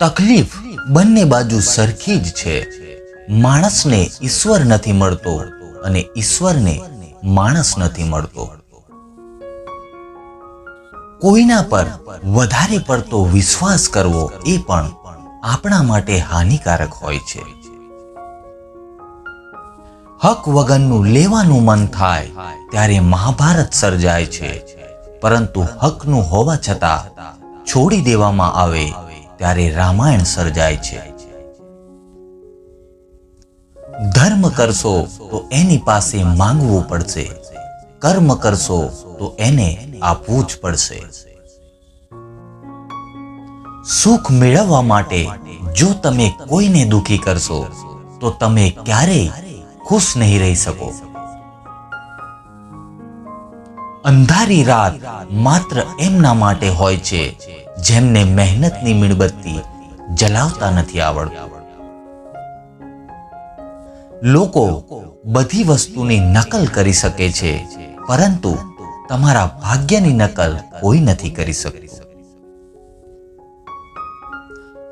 તકલીફ બંને બાજુ સરખી જ છે. માણસને ઈશ્વર નથી મળતો અને ઈશ્વરને માણસ નથી મળતો. કોઈના પર વધારે પડતો વિશ્વાસ કરવો એ પણ આપણા માટે હાનિકારક હોય છે. હક વગરનું લેવાનું મન થાય ત્યારે મહાભારત સર્જાય છે. પરંતુ હકનું હોવા છતાં છોડી દેવામાં આવે ત્યારે રામાયણ સર્જાય છે. ધર્મ કરશો તો એની પાસે માંગવું પડશે. કર્મ કરશો તો એને આપવું જ પડશે. સુખ મેળવવા માટે જો તમે કોઈને દુખી કરશો, તો તમે ક્યારેય ખુશ નહીં રહી શકો. અંધારી રાત માત્ર એમના માટે હોય છે. જેમને મહેનતની મીણબત્તી જલાવતા નથી આવડતું. લોકો બધી વસ્તુની નકલ કરી શકે છે, પરંતુ તમારા ભાગ્યની નકલ કોઈ નથી કરી શકતું.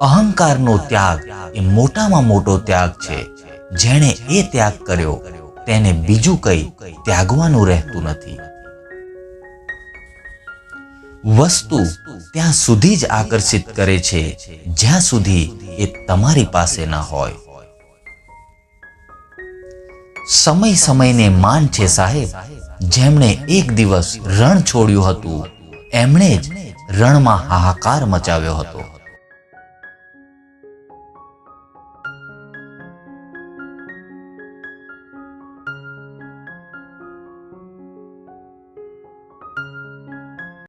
અહંકારનો ત્યાગ એ મોટામાં મોટો ત્યાગ છે. જેણે એ ત્યાગ કર્યો, તેને બીજું કંઈ ત્યાગવાનું રહેતું નથી. વસ્તુ ત્યાં સુધી જ આકર્ષિત કરે છે. જ્યાં સુધી એ તમારી પાસે ન હોય. સમય સમયને માન છે સાહેબ. જેમણે એક દિવસ રણ છોડ્યું હતું, એમણે જ રણમાં હાહાકાર મચાવ્યો હતો.